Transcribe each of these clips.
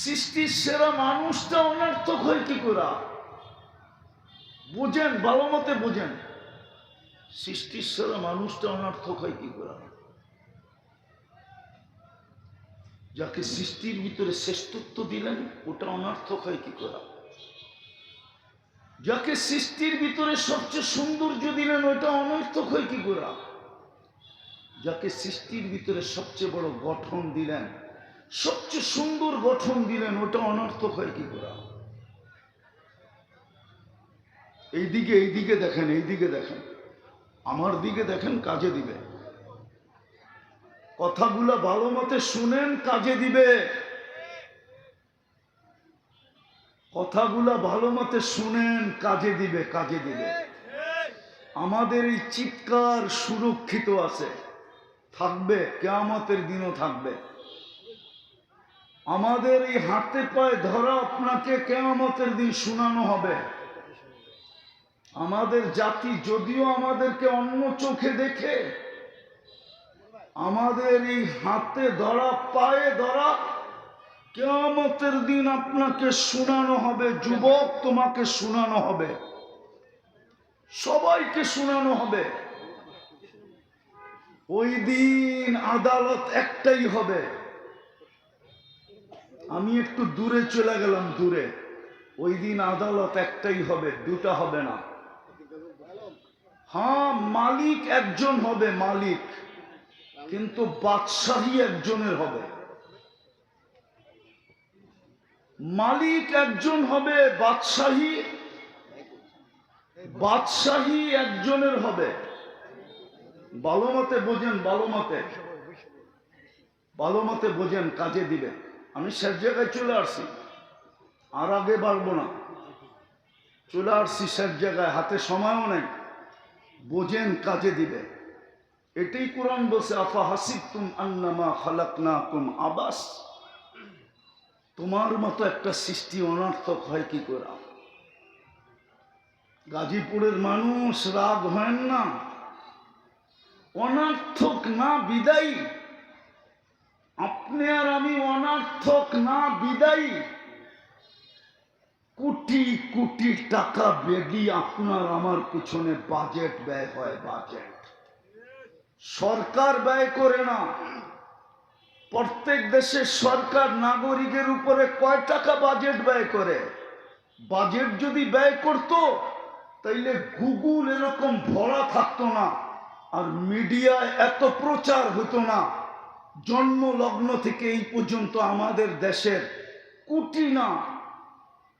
সৃষ্টির সেরা মানুষটা অনার্থক হয় কি করে বুঝেন, ভালো মতে বুঝেন। সৃষ্টির সেরা মানুষটা অনার্থক হয় কি করে যাকে সৃষ্টির ভিতরে শ্রেষ্ঠত্ব দিলেন, ওটা অনার্থক হয় কি করে যাকে সৃষ্টির ভিতরে সবচেয়ে সৌন্দর্য দিলেন, ওটা অনর্থক হয় কি করে যাকে সৃষ্টির ভিতরে সবচেয়ে বড় গঠন দিলেন সবচেয়ে সুন্দর গঠন দিলেন, ওটা অনর্থক হয় কি করে? এইদিকে এইদিকে দেখেন এইদিকে দেখেন। আমার দিকে দেখেন, কাজে দিবে। কথাগুলো ভালো মতে শুনেন, কাজে দিবে। কথাগুলো ভালো মতে শুনেন, কাজে দিবে কাজে দিবে। আমাদের এই চিৎকার সুরক্ষিত আছে। থাকবে, কেয়ামতের দিনও থাকবে। আমাদের এই হাতে পায়ে ধরা আপনাকে কেয়ামতের দিন শোনানো হবে। আমাদের জাতি যদিও আমাদেরকে অন্য চোখে দেখে, আমাদের এই হাতে ধরা, পায়ে ধরা কেয়ামতের দিন আপনাকে শোনানো হবে, যুবক তোমাকে শোনানো হবে, সবাইকে শোনানো হবে। ওই দিন আদালত একটাই হবে। আমি একটু দূরে চলে গেলাম, দূরে। ওই দিন আদালত একটাই হবে, দুটা হবে না। হ্যাঁ মালিক একজন হবে, মালিক। কিন্তু বাদশাহী একজনের হবে। মালিক একজন হবে, বাদশাহী। বাদশাহী একজনের হবে। ভালো মতে বোঝেন, ভালো মতে। ভালো মতে বোঝেন, কাজে দিবে আমি সব জায়গায় চলে আসছি। আর আগে বাড়বো না। চলে আসছি সব জায়গায়, হাতে সময়ও নেই। বোঝেন কাজে দিবে। এটাই কোরআন বলছে, আফা হাসিব তুম আন্নামা খালাক না কুম আবাস? তোমার মতো একটা সৃষ্টি অনার্থক হয় কি করে? গাজীপুরের মানুষ রাগ হয় না? অনার্থক না, বিদায়ী। আপনি আর আমি অনার্থক না বিদায়ী। কোটি কোটি টাকা বেদি আপনার আমার পিছনে বাজেট ব্যয় হয় বাজেট সরকার ব্যয় করে না। প্রত্যেক দেশের সরকার নাগরিকের উপরে কয় টাকা বাজেট ব্যয় করে? বাজেট যদি ব্যয় করত, তাইলে গুগল এরকম ভরা থাকতো না, আর মিডিয়ায় এত প্রচার হতো না। জন্ম লগ্ন থেকে এই পর্যন্ত আমাদের দেশের কোটি না,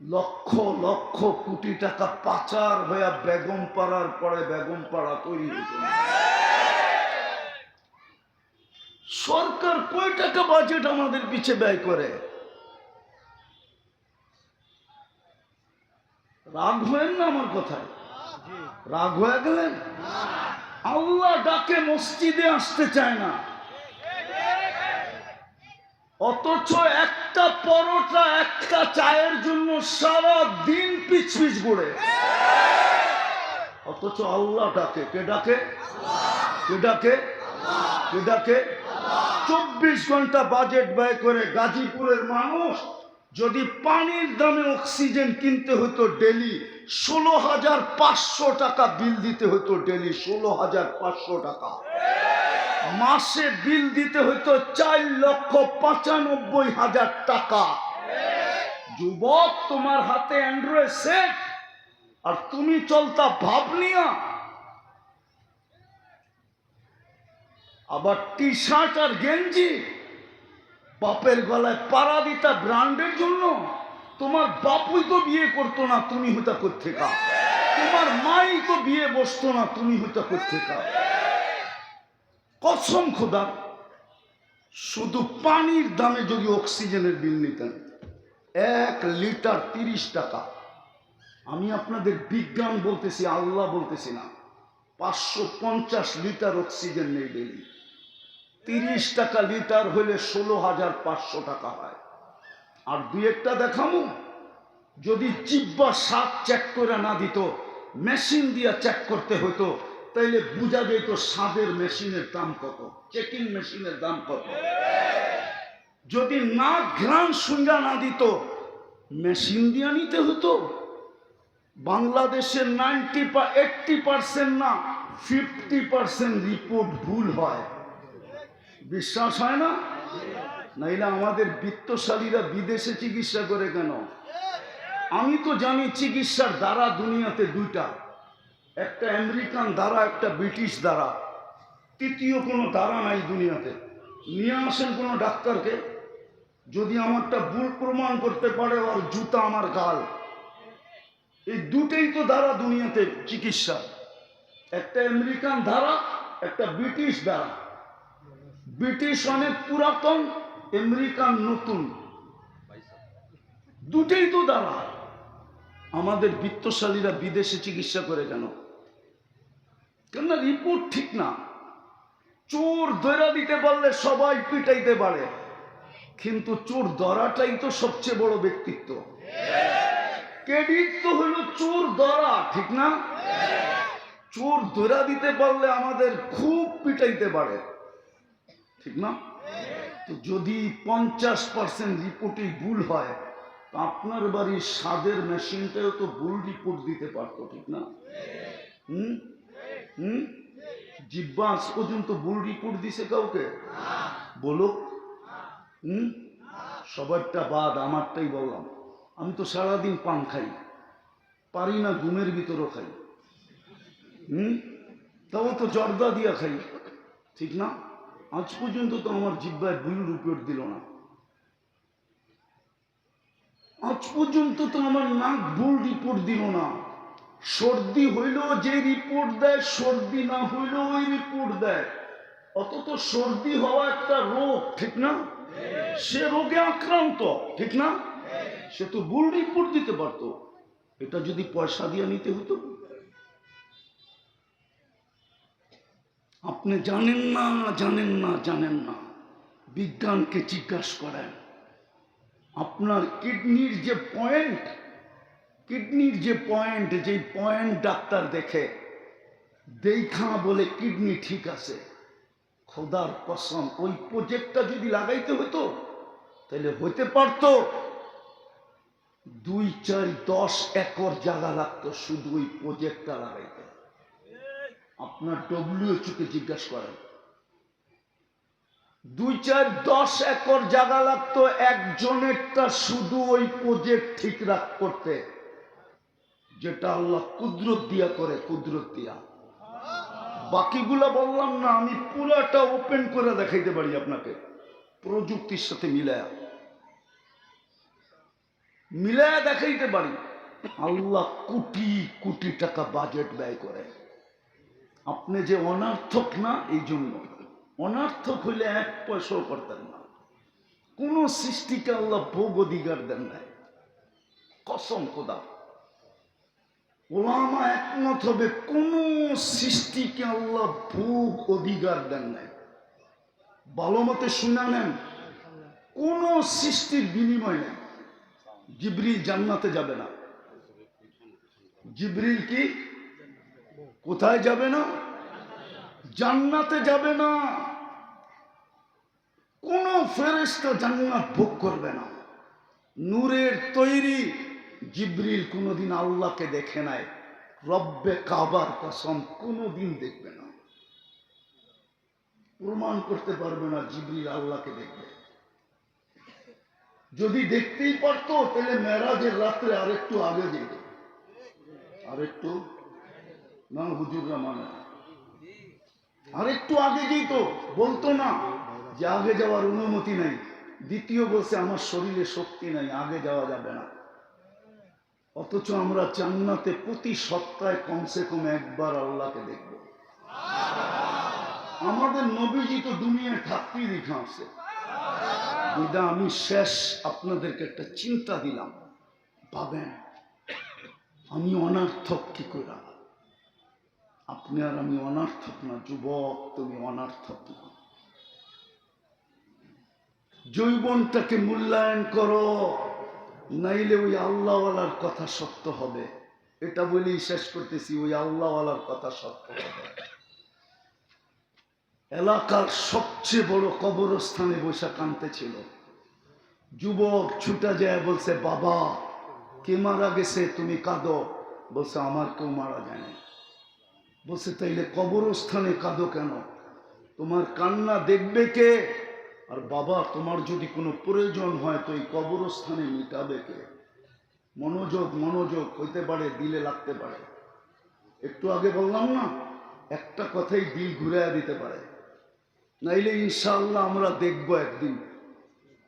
লক্ষ লক্ষ কোটি টাকা পাচার হয়ে বেগম পাড়ার পরে বেগম পাড়া তৈরি সরকার কয় টাকা বাজেট আমাদের পিছে ব্যয় করে? রাগ হয়েন না আমার কথায় রাগ হয়ে গেলেন? আল্লাহ ডাকে মসজিদে আসতে চায় না। অথচ একটা পরোটা, একটা চায়ের জন্য সারা দিন পিছ পিছ ঘুরে। অথচ আল্লাহ ডাকে। কে ডাকে? কে ডাকে? কে ডাকে? চব্বিশ ঘণ্টা বাজেট ব্যয় করে গাজীপুরের মানুষ যদি পানির দামে অক্সিজেন কিনতে হতো ডেলি ষোলো হাজার পাঁচশো টাকা বিল দিতে হতো ডেলি ষোলো হাজার পাঁচশো টাকা। মাসে বিল দিতে হতো চার লক্ষ পঁচানব্বই হাজার টাকা। যুবক, তোমার হাতে অ্যান্ড্রয়েড সেট আর তুমি চলতা ভাবনিয়া। আবার টি শার্ট আর গেঞ্জি, বাপের গলায় পাড়া দিতা ব্র্যান্ডের জন্য। তোমার বাপুই তো বিয়ে করতো না, তুমি হইতা কোথেকা তোমার মাই তো বিয়ে বসতো না, তুমি হইতা কোথেকা কসম খোদা, শুধু পানির দামে যদি অক্সিজেনের বিল নিতেন, এক লিটার তিরিশ টাকা। আমি আপনাদের বিজ্ঞান বলতেছি, আল্লাহ বলতেছি না, পাঁচশো পঞ্চাশ লিটার অক্সিজেন নেই ডেলি তিরিশ টাকা লিটার হলে ষোলো হাজার পাঁচশো টাকা হয়। আর দু একটা দেখামু, যদি জিব্বা সাত চেক করে না দিত মেশিন দিয়া চেক করতে হতো তাইলে বোঝা যেত স্বাদের মেশিনের দাম কত? চেকিং মেশিনের দাম কত? যদি না ঘ্রাণ সুঙ্গা না দিত, মেশিন দিয়ে নিতে হতো। বাংলাদেশের নাইনটি এইটটি পার্সেন্ট না, ফিফটি পার্সেন্ট রিপোর্ট ভুল হয়। বিশ্বাস হয় না? নাইলে আমাদের বিত্তশালীরা বিদেশে চিকিৎসা করে কেন? আমি তো জানি চিকিৎসার দ্বারা দুনিয়াতে দুইটা। একটা আমেরিকান দ্বারা, একটা ব্রিটিশ দ্বারা। তৃতীয় কোনো দ্বারা নাই দুনিয়াতে। নিয়ে আসেন কোনো ডাক্তারকে, যদি আমারটা ভুল প্রমাণ করতে পারে ওর জুতা আমার গাল। এই দুটেই তো দ্বারা দুনিয়াতে চিকিৎসা। একটা আমেরিকান ধারা একটা ব্রিটিশ দ্বারা। ব্রিটিশ অনেক পুরাতন, আমেরিকান নতুন। দুটেই তো দ্বারা। আমাদের বিত্তশালীরা বিদেশে চিকিৎসা করে কেন? কেননা রিপোর্ট ঠিক না। চোর ধরা দিতে পারলে সবাই পিটাইতে পারে। কিন্তু চোর ধরাটাই তো সবচেয়ে বড় ব্যক্তিত্ব। ক্রেডিট তো হলো চোর ধরা ঠিক না? চোর ধরা দিতে পারলে আমাদের খুব পিটাইতে পারে। ঠিক না? তো যদি পঞ্চাশ পার্সেন্ট রিপোর্টই ভুল হয় আপনার বাড়ির স্বাদের মেশিনটাও তো ভুল রিপোর্ট দিতে পারতো, ঠিক না? হুম? হুম? জিব্বা আজ পর্যন্ত ভুল রিপোর্ট দিছে কাউকে? বলো। হুম? সবারটা বাদ, আমারটাই বললাম। আমি তো সারাদিন পান খাই। পারি না ঘুমের ভিতরও খাই। হুম? তাও তো জর্দা দিয়া খাই। ঠিক না? আজ পর্যন্ত তো আমার জিব্বায় ভুল রিপোর্ট দিল না। আজ পর্যন্ত তো আমার নাক ভুল রিপোর্ট দিল না। সর্দি হইল যে রিপোর্ট দেয়, সর্দি না হইল ওই রিপোর্ট দেয়। অত তো সর্দি হওয়া একটা রোগ, ঠিক না? সে রোগে আক্রান্ত, ঠিক না? সে তো ভুল রিপোর্ট দিতে পারতো। এটা যদি পয়সা দিয়ে নিতে হতো। আপনি জানেন না জানেন না জানেন না। বিজ্ঞানকে জিজ্ঞাসা করেন, আপনার কিডনির যে পয়েন্ট কিডনির যে পয়েন্ট, যেই পয়েন্ট ডাক্তার দেখে, দেখা বলে কিডনি ঠিক আছে, খোদার কসম, ওই প্রজেক্টটা যদি লাগাইতে হতো তাহলে হইতে পারতো। দুই চার দশ একর জায়গা লাগতো শুধু ওই প্রজেক্টটা লাগাইতে। আপনার ডব্লিউএচওকে জিজ্ঞাসা করেন। দুই চার দশ একর জায়গা লাগতো, একজনেরটা শুধু ওই প্রজেক্ট ঠিক রাখ করতে। যেটা আল্লাহ কুদরত দিয়া করে, কুদরত দিয়া। বাকিগুলা বললাম না, আমি পুরাটা ওপেন করে দেখাইতে পারি আপনাকে। প্রযুক্তির সাথে মিলায়া। মিলায়া দেখাইতে পারি। আল্লাহ কোটি কোটি টাকা বাজেট ব্যয় করে। আপনি যে অনার্থক না এই জন্য অনার্থক হইলে এক পয়সাও করতেন না। কোন সৃষ্টিকে আল্লাহ ভোগ অধিকার দেন নাই। কসম খোদা। ওলামা একমত হবে কোন সৃষ্টিকে আল্লাহ ভোগ অধিকার দেন নাই। ভালো মতে শুনা নেন, কোন সৃষ্টির বিনিময় নেই জিবরিল জান্নাতে যাবে না। জিবরিল কি? কোথায় যাবে না? জান্নাতে যাবে না। কোন ফেরেস্তা জান্নাত ভোগ করবে না। নূরের তৈরি জিব্রিল কোনোদিন আল্লাহকে দেখে নাই। রব্বে কাবার কসম কোনোদিন দেখবে না। প্রমাণ করতে পারবে না জিব্রিল আল্লাহকে দেখবে। যদি দেখতেই পারতো, তাহলে মেরাজের রাত্রে আরেকটু আগে যেত আরেকটু? না, হুজুররা মানে। আরেকটু আগে যেত, বলতো না যে আগে যাওয়ার অনুমতি নেই। দ্বিতীয় বলছে, আমার শরীরে শক্তি নাই, আগে যাওয়া যাবে না। অথচ আমরা জান্নাতে প্রতি সপ্তাহে কমসে কম একবার আল্লাহকে দেখব। আমাদের নবীজি তো দুনিয়ায় থাকতেই দেখা আছে দিদা আমি শেষ আপনাদেরকে একটা চিন্তা দিলাম। পাবেন আমি অনার্থক কি করে আপনি আর আমি অনার্থক না, যুবক, তুমি অনার্থক না। জৈবনটাকে মূল্যায়ন করো। নাইলে ওই আল্লাহওয়ালার কথা সত্য হবে। এটা বলেই শেষ করতেছি, ওই আল্লাহওয়ালার কথা সত্য হবে। এলাকার সবচেয়ে বড় কবরস্থানে বৈশা কানতে ছিল। যুবক ছুটা যায়, বলছে, বাবা, কে মারা গেছে? তুমি কাঁদো। বলছে, আমার কেউ মারা যায় না বলছে, তাইলে কবরস্থানে কাঁদো কেন? তোমার কান্না দেখবে কে? আর বাবা, তোমার যদি কোনো প্রয়োজন হয় তো এই কবরস্থানে মিটাবে কে? মনোযোগ মনোযোগ হইতে পারে, দিলে লাগতে পারে। একটু আগে বললাম না, একটা কথাই দিল ঘুরে দিতে পারে। নাইলে ইনশাআল্লাহ আমরা দেখব একদিন।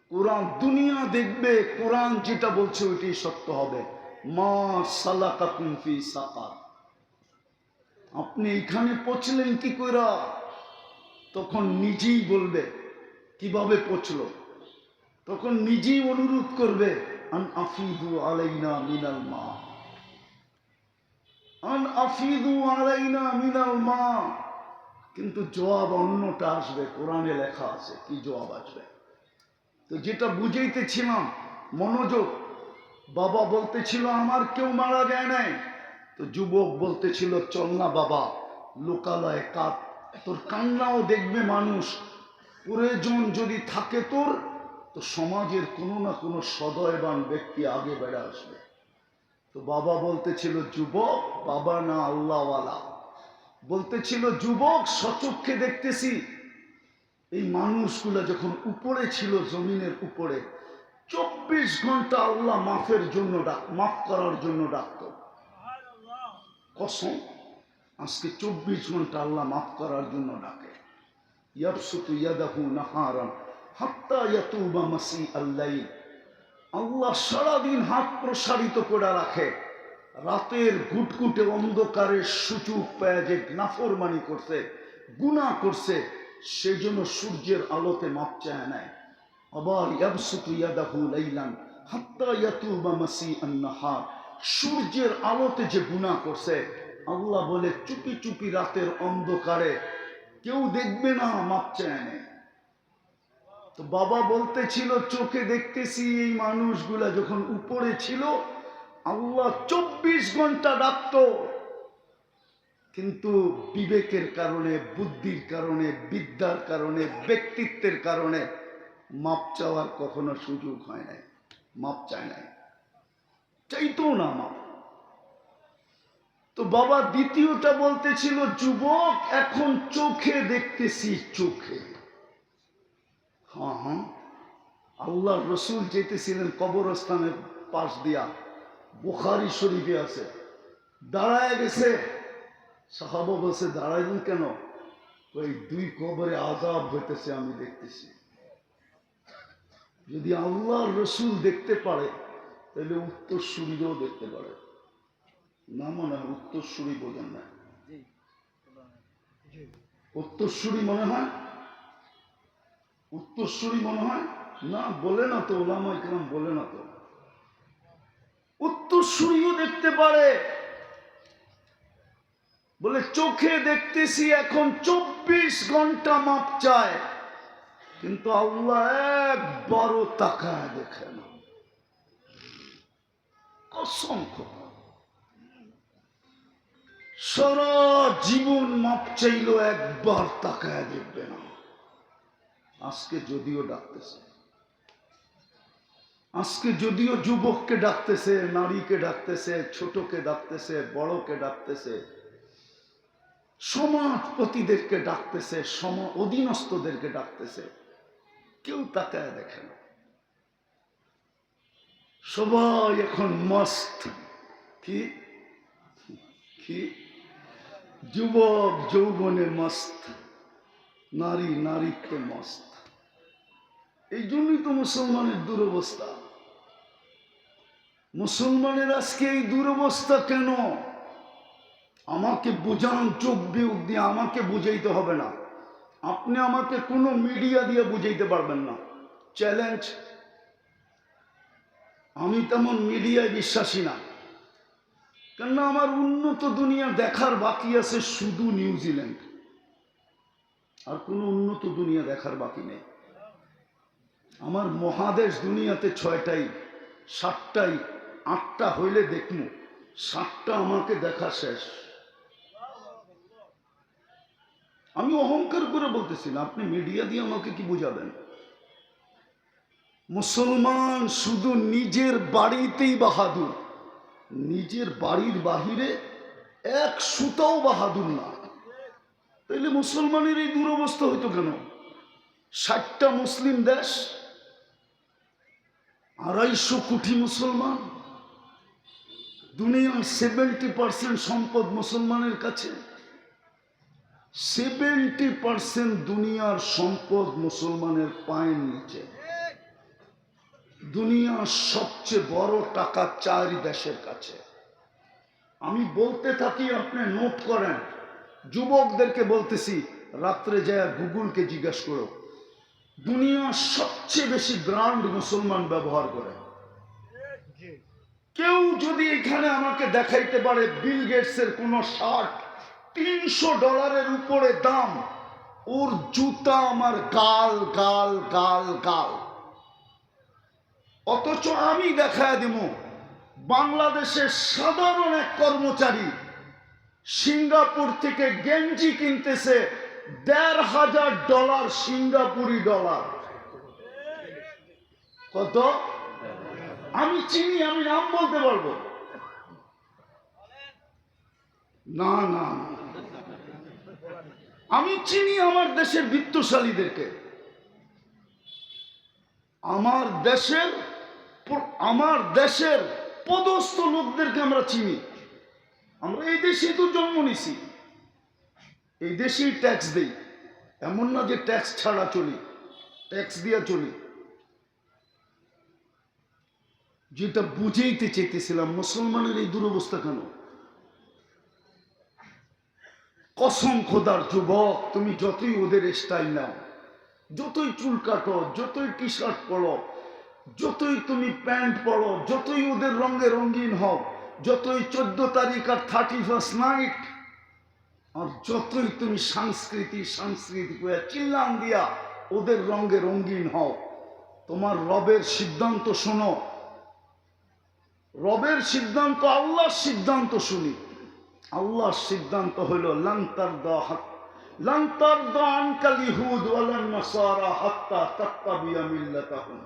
কোরআন, দুনিয়া দেখবে, কোরআন যেটা বলছে ওইটাই সত্য হবে। মা সালাকাতুম ফি সাকার। আপনি এখানে পচলেন কি কইরা? তখন নিজেই বলবে কীভাবে পচলো তখন নিজেই অনুরোধ করবে, আন আফিদু আলাইনা মিনাল মা। আন আফিদু আলাইনা মিনাল মা। কিন্তু জবাব অন্যটা আসবে, কোরআনে লেখা আছে, কি জবাব আসবে? তো যেটা বুঝাইতেছিলাম, মনোযোগ, বাবা বলতেছিল, আমার কেউ মারা যায় নাই। তো যুবক বলতেছিল, চল না বাবা, লোকালয়ে কাঁদ। তোর কান্নাও দেখবে মানুষ প্রয়োজন যদি থাকে তোর, তো সমাজের কোনো না কোনো সদয়বান ব্যক্তি আগে বেড়ে আসবে। তো বাবা বলতেছিল, যুবক, বাবা না আল্লাহওয়ালা। বলতেছিল, যুবক সচক্ষে দেখতেছি। এই মানুষগুলো যখন উপরে ছিল জমিনের উপরে, চব্বিশ ঘণ্টা আল্লাহ মাফের জন্য ডাক, মাফ করার জন্য ডাকত। কসম? আজকে চব্বিশ ঘণ্টা আল্লাহ মাফ করার জন্য ডাকে। ইয়াবসুতু ইয়াদাহু নাহারান হাত্তা ইয়াতুবা মাসি আল্লাহ আল্লাহ সারাদিন হাত প্রসারিত করে রাখে। রাতের গুটগুটে অন্ধকারে সুচুক পায় নাফরমানি করছে, গুনাহ করছে সেই জন্য সূর্যের আলোতে মাপ চায় নেয় আবার ইয়াবসুতু ইয়াদাহু লাইলান হাত্তা ইয়াতুবা মাসি আন-নাহার সূর্যের আলোতে যে গুনাহ করছে, আল্লাহ বলে, চুপি চুপি রাতের অন্ধকারে কেউ দেখবে না মাপ চায় তো বাবা বলতেছিল, চোখে দেখতেছি এই মানুষগুলা যখন উপরে ছিল, আল্লাহ চব্বিশ ঘণ্টা ডাকত। কিন্তু বিবেকের কারণে, বুদ্ধির কারণে, বিদ্যার কারণে, ব্যক্তিত্বের কারণে মাপ চাওয়ার কখনো সুযোগ হয় নাই, মাপ চায় নাই। চাইতো না মাপ। তো বাবা দ্বিতীয়টা বলতেছিল, যুবক, এখন চোখে দেখতেছি, চোখে। হ্যাঁ আল্লাহ রসুল যেতেছিলেন কবরস্থানের পাশ দিয়া, বুখারি শরীফে আছে। দাঁড়ায় গেছে। সাহাবা বলছে, দাঁড়াইলেন কেন? ওই দুই কবরে আজাব হইতেছে, আমি দেখতেছি। যদি আল্লাহ রসুল দেখতে পারে, তাহলে উত্তর সূর্যও দেখতে পারে। না মনে হয় উত্তরসূরি বোঝেন না। উত্তরসূরি মনে হয়? উত্তরসূরি মনে হয়? না বলে না তো ওলামা ইকরাম বলে না তো। উত্তরসূরিও দেখতে পারে। বলে চোখে দেখতেছি এখন চব্বিশ ঘণ্টা মাপ চায়। কিন্তু আল্লাহ একবারও তাকায় দেখে না। অসংখ্য সারা জীবন মাপ চাইলো একবার তাকায় দেখবে না। আজকে যদিও ডাকতেছে। আজকে যদিও যুবককে ডাকতেছে, নারীকে ডাকতেছে, ছোটকে ডাকতেছে, বড়কে ডাকতেছে, সমাজপতিদেরকে ডাকতেছে, সম অধীনস্থদেরকে ডাকতেছে, কেউ তাকায় দেখে না। সবাই এখন মস্ত কি? কি? যুবক যৌবনে মস্ত, নারী নারীত্বে মস্ত। এই জন্যই তো মুসলমানের দুরবস্থা। মুসলমানের আজকে এই দুরবস্থা কেন? আমাকে বোঝান চোখ বিয়োগ দিয়ে আমাকে বুঝাইতে হবে না। আপনি আমাকে কোনো মিডিয়া দিয়ে বুঝাইতে পারবেন না। চ্যালেঞ্জ? আমি তেমন মিডিয়ায় বিশ্বাসী না। কেননা আমার উন্নত দুনিয়া দেখার বাকি আছে শুধু নিউজিল্যান্ড। আর কোনো উন্নত দুনিয়া দেখার বাকি নেই। আমার মহাদেশ দুনিয়াতে ছয়টাই, সাতটাই, আটটা হইলে দেখমু, সাতটা আমাকে দেখা শেষ। আমি অহংকার করে বলতেছি না আপনি মিডিয়া দিয়ে আমাকে কি বুঝাবেন? মুসলমান শুধু নিজের বাড়িতেই বাহাদুর। নিজের বাড়ির বাহিরে এক সুতাও বাহাদুর না। তাইলে মুসলমানের এই দুরবস্থা হইতো কেন? ষাটটা মুসলিম দেশ, আড়াইশো কোটি মুসলমান, দুনিয়ার সেভেন্টি পার্সেন্ট সম্পদ মুসলমানের কাছে সেভেন্টি পার্সেন্ট দুনিয়ার সম্পদ মুসলমানের পায়ের নিচে। দুনিয়ার সবচেয়ে বড় টাকা চারি দেশের কাছে। আমি বলতে থাকি, আপনি নোট করেন। যুবকদেরকে বলতেছি, রাত্রে যায় গুগলকে জিজ্ঞেস করো, দুনিয়ার সবচেয়ে বেশি ব্র্যান্ড মুসলমান ব্যবহার করে। কেউ যদি এখানে আমাকে দেখাইতে পারে বিল গেটসের কোনো শার্ট, তিনশো ডলারের উপরে দাম, ওর জুতা আমার গাল গাল গাল গাল। অথচ আমি দেখা দিব বাংলাদেশের সাধারণ এক কর্মচারী। সিঙ্গাপুর থেকে গেঞ্জি কিনতেছে দেড় হাজার ডলার সিঙ্গাপুরি ডলার। কত? আমি চিনি, আমি নাম বলতে পারব? না না। আমি চিনি আমার দেশের বিত্তশালীদেরকে। আমার দেশের আমার দেশের পদস্থ লোকদেরকে আমরা চিনি। আমরা এই দেশেই তো জন্ম নিছি। এই দেশেই ট্যাক্স দেই। এমন না যে ট্যাক্স ছাড়া চলি ট্যাক্স দিয়া চলি। যেটা বুঝাইতে চেয়েছিলাম মুসলমানের এই দুরবস্থা কেন? কসম খোদার যুবক, তুমি যতই ওদের স্টাইল নাও, যতই চুল কাটো, যতই টি শার্ট পরো যতই তুমি প্যান্ট পরো, যতই ওদের রঙে রঙিন হও, যতই চোদ্দ তারিখ আর থার্টি ফার্স্ট নাইট আর যতই তুমি সংস্কৃতি সংস্কৃতি করে চিল্লান দিয়া ওদের রঙে রঙিন হও, তোমার রবের সিদ্ধান্ত শোনো। রবের সিদ্ধান্ত, আল্লাহর সিদ্ধান্ত শুনি। আল্লাহর সিদ্ধান্ত হইল লান্তার লান্তার দা আনকাল ইহুদ ওয়ালান নাসারা হাত্তা তাত্তাবিয়া মিল্লাতাহুম।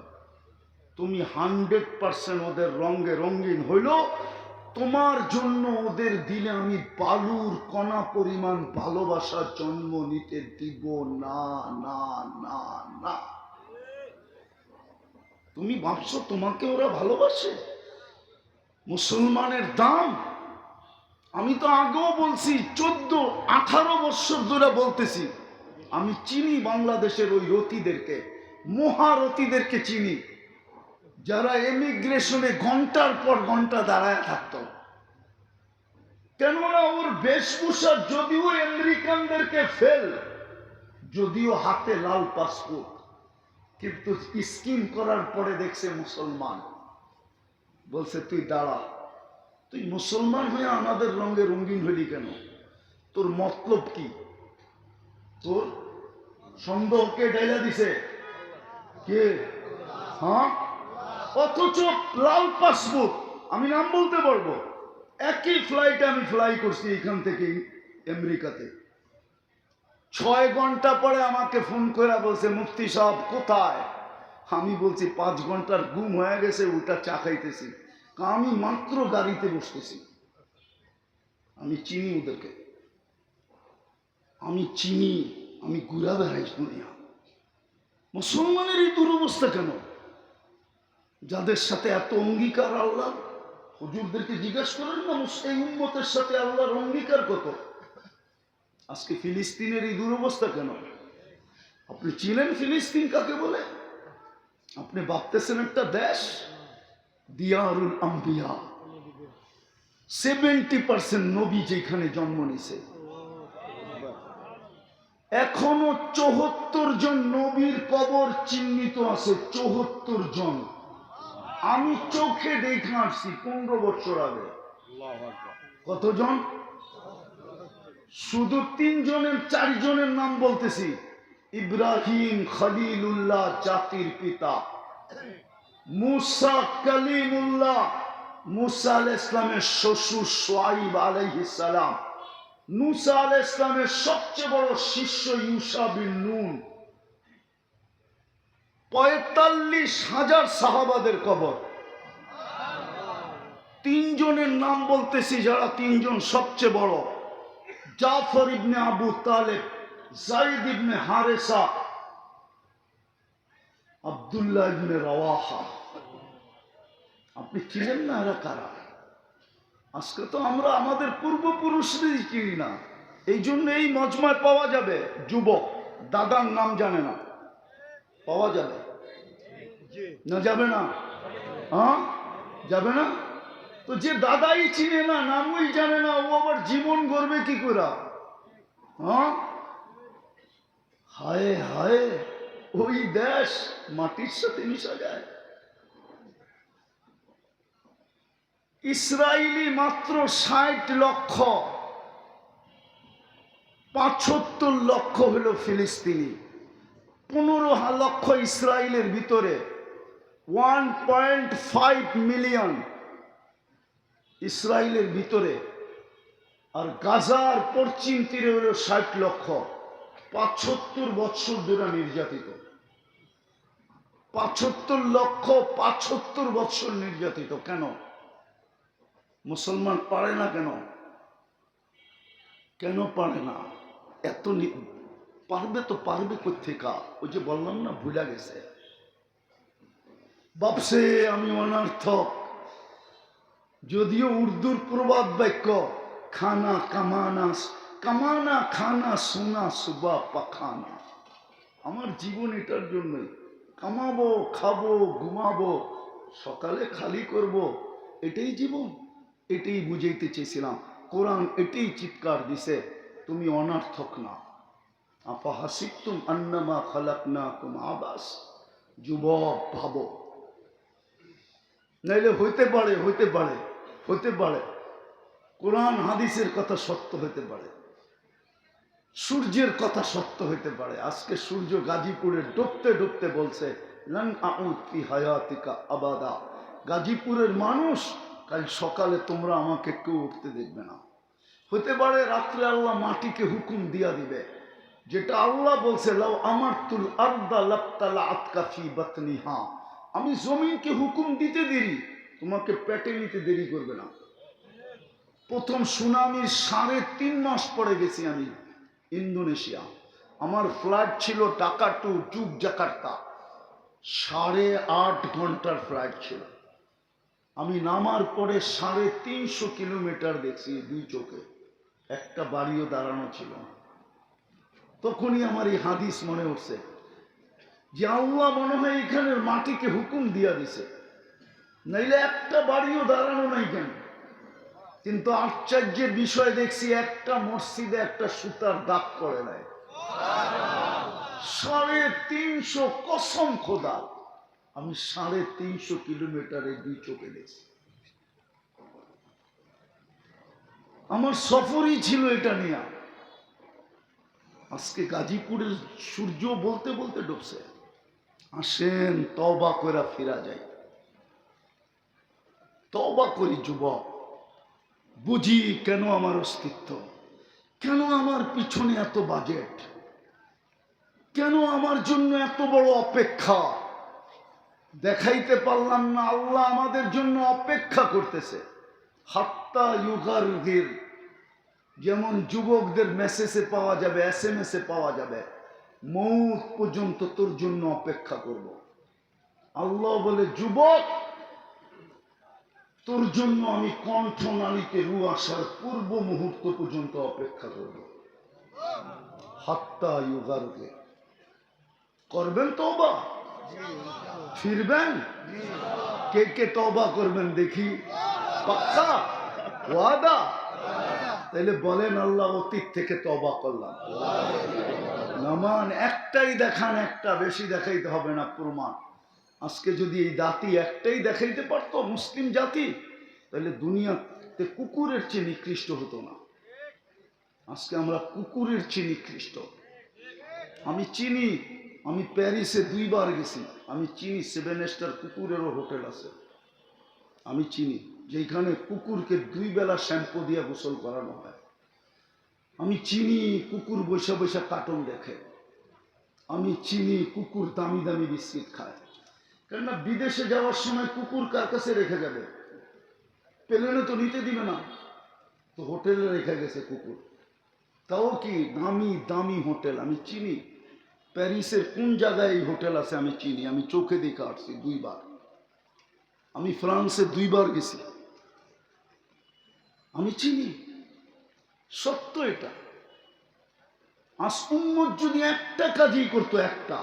তুমি হান্ড্রেড পার্সেন্ট ওদের রঙে রঙিন হইল। তোমার জন্য ওদের দিলে আমি বালুর কণা পরিমাণ ভালোবাসার জন্ম নিতে দিব। না না না না। তুমি ভাবছ তোমাকে ওরা ভালোবাসে? মুসলমানের দাম? আমি তো আগেও বলছি, চোদ্দ আঠারো বছর ধরে বলতেছি। আমি চিনি বাংলাদেশের ওই রতিদেরকে মহারথীদেরকে চিনি। যারা এমিগ্রেশনে ঘণ্টার পর ঘণ্টা দাঁড়ায় থাকতো। কেননা ওর বেশভূষা যদিও আমেরিকানদেরকে ফেল, যদিও হাতে লাল পাসপোর্ট, কিন্তু স্কিম করার পরে দেখছে মুসলমান। বলছে, তুই দাঁড়া, তুই মুসলমান হয়ে আমাদের রঙে রঙিন হলি কেন? তোর মতলব কি? তোর সন্দেহকে ডাইলা দিছে। কে? হ্যাঁ? অথচ লাল পাসপোর্ট আমি নাম বলতে পারব। একই ফ্লাইটে আমি ফ্লাই করছি এখান থেকে আমেরিকাতে। ছয় ঘণ্টা পরে আমাকে ফোন করে বলছে, মুফতি সাহেব, কোথায়? আমি বলছি, পাঁচ ঘণ্টার গুম হয়ে গেছে ওটা চা খাইতেছি। আমি মাত্র গাড়িতে বসতেছি। আমি চিনি ওদেরকে। আমি চিনি, আমি ঘুরা বেড়াই দুনিয়া। মুসলমানের এই দুরবস্থা কেন? যাদের সাথে এত অঙ্গীকার আল্লাহ, হুজুরদেরকে জিজ্ঞাসা করেন না এই উন্মতের সাথে আল্লাহর অঙ্গীকার কত? আজকে ফিলিস্তিনের এই দুরবস্থা কেন? আপনি চিনেন ফিলিস্তিন কাকে বলে? আপনি ভাবতেছেন একটা দেশ? দিয়ারুল আম্বিয়া। সেভেন্টি পার্সেন্ট নবী যেখানে জন্ম নিছে এখনও চৌহত্তর জন নবীর কবর চিহ্নিত আছে, চৌহত্তর জন। আমি চোখে দেখে আসছি পনেরো বছর আগে। কতজন? শুধু তিনজনের চারজনের নাম বলতেছি। ইব্রাহিম খলিলুল্লাহ জাতির পিতা মুসা কালিমুল্লাহ মুসা আল ইসলামের শ্বশুর সোয়াইব আলাইহিস সালাম মুসা আল ইসলামের সবচেয়ে বড় শিষ্য ইউসা বিন নুন। পঁয়তাল্লিশ হাজার সাহাবাদের কবর। তিনজনের নাম বলতেছি যারা তিনজন সবচেয়ে বড়। জাফর ইবনে আবু তালেব জাইদ ইবনে হারেসা, আব্দুল্লাহ ইবনে রওয়াহা। আপনি চিনেন না এরা কারা? আজকে তো আমরা আমাদের পূর্বপুরুষদেরই চিনি না। এই জন্য এই মজমায় পাওয়া যাবে। যুবক, দাদার নাম জানে না। পাওয়া যাবে। না যাবে না? হ্যাঁ? যাবে না? তো যে দাদাই চিনে না, নামই জানে না, ও আবার জীবন গড়বে কি করে? হ্যাঁ? হায় হায়, ওই দেশ মাটির সাথে মিশা যায়। ইসরায়েলি মাত্র ষাট লক্ষ, পাঁচত্তর লক্ষ হলো ফিলিস্তিনি। পনেরো লক্ষ ইসরায়েলের ভিতরে ওয়ান পয়েন্ট ফাইভ মিলিয়ন ইসরায়েলের ভিতরে, আর গাজার পশ্চিম তীরে হলো ষাট লক্ষ পাঁচত্তর বৎসর ধরে নির্যাতিত। পাঁচত্তর লক্ষ পাঁচত্তর বৎসর নির্যাতিত, কেন? মুসলমান পারে না কেন? কেন পারে না? এত পারবে তো পারবে কোথেকা ওই যে বললাম না, ভুলা গেছে। বাপসে, আমি অনর্থক। যদিও উর্দুর প্রবাদ বাক্য, খানা কামানা কামানা, খানা, সোনা, সুবা, পাখানা। আমার জীবন এটার জন্যই। কামাবো, খাব, ঘুমাবো, সকালে খালি করব, এটাই জীবন। এটাই বুঝাইতে চেয়েছিলাম। কোরআন এটাই চিৎকার দিছে, তুমি অনার্থক না। আপা হাসিতুম আন্নামা খালাক কুম আবাস। যুবক, ভাবো। নাইলে হইতে পারে হইতে পারে হতে পারে। কোরআন, হাদিসের কথা সত্য হতে পারে। সূর্যের কথা সত্য হইতে পারে। আজকে সূর্য গাজীপুরে ডুবতে ডুবতে বলছে আউদ হায়াতিকা আবাদা। গাজীপুরের মানুষ, কাল সকালে তোমরা আমাকে কেউ উঠতে দেখবে না। হতে পারে রাত্রে আল্লাহ মাটিকে হুকুম দিয়া দিবে। যেটা আল্লাহ বলছে লাও আমার তুল আর্দা লাপ্তালা বাতনি হা আমি জমিনকে হুকুম দিতে দেরি, তোমাকে পেটে নিতে দেরি করবে না। প্রথম সুনামির সাড়ে তিন মাস পরে গেছি আমি ইন্দোনেশিয়া। আমার ফ্লাইট ছিল ঢাকা টু চুক জাকার্তা। সাড়ে আট ঘণ্টার ফ্লাইট ছিল। আমি নামার পরে সাড়ে তিনশো কিলোমিটার দেখছি দুই চোখে। একটা বাড়িও দাঁড়ানো ছিল না। তখনই আমার এই হাদিস মনে উঠছে যে আল্লাহ মনে হয় এখানের মাটিকে হুকুম দিয়া দিছে। নাইলে একটা বাড়িও দাঁড়ানো নাই কেন? কিন্তু আশ্চর্যের বিষয় দেখছি একটা মসজিদে একটা সুতার দাগ করে নাই। সাড়ে তিনশো কসম খোদা। আমি সাড়ে তিনশো কিলোমিটারে দুই চোখে দেখছি। আমার সফরই ছিল এটা নিয়ে। আজকে গাজীপুরের সূর্য বলতে বলতে ডুবছে। আসেন তবা করে ফিরা যায় তবা করি যুবক, বুঝি কেন আমার অস্তিত্ব? কেন আমার পিছনে এত বাজেট কেন আমার জন্য এত বড় অপেক্ষা? দেখাইতে পারলাম না, আল্লাহ আমাদের জন্য অপেক্ষা করতেছে। হাত্তা ইউগারুগির যেমন যুবকদের মেসেজে পাওয়া যাবে এস এম এসে পাওয়া যাবে, মৌত পর্যন্ত তোর জন্য অপেক্ষা করব। আল্লাহ বলে, যুবক, তোর জন্য আমি কণ্ঠ নালীতে রু আসার পূর্ব মুহূর্ত পর্যন্ত অপেক্ষা করব। হাত্তা ইউগারুকে। করবেন তবা ফিরবেন? কে কে তবা করবেন দেখি? পাক্কা? ওয়াদা? তাহলে বলেন আল্লাহ অতীত থেকে তবা করলাম। নামান, একটাই দেখান, একটা বেশি দেখাইতে হবে না প্রমাণ। আজকে যদি এই জাতি একটাই দেখাইতে পারতো, মুসলিম জাতি তাহলে দুনিয়াতে কুকুরের চেয়ে নিকৃষ্ট হতো না। আজকে আমরা কুকুরের চেয়ে নিকৃষ্ট। আমি চিনি, আমি প্যারিসে দুইবার গেছি। আমি চিনি, সেভেন স্টার কুকুরেরও হোটেল আছে। আমি চিনি। যেখানে কুকুরকে দুই বেলা শ্যাম্পু দিয়ে গোসল করানো হয়। আমি চিনি, কুকুর বৈশা বৈশা কার্টুন দেখে। আমি চিনি, কুকুর দামি দামি বিস্কিট খায়। কেননা বিদেশে যাওয়ার সময় কুকুর কার কাছে রেখে যাবে? প্লেনে তো নিতে দিবে না। তো হোটেলে রেখে গেছে কুকুর। তাও কি দামি দামি হোটেল? আমি চিনি। প্যারিসের কোন জায়গায় এই হোটেল আছে আমি চিনি? আমি চোখে দেখে আসছি দুইবার। আমি ফ্রান্সে দুইবার গেছি। আমি চিনি। সত্য এটা। আস উম্মত যদি একটা কাজই করতো একটা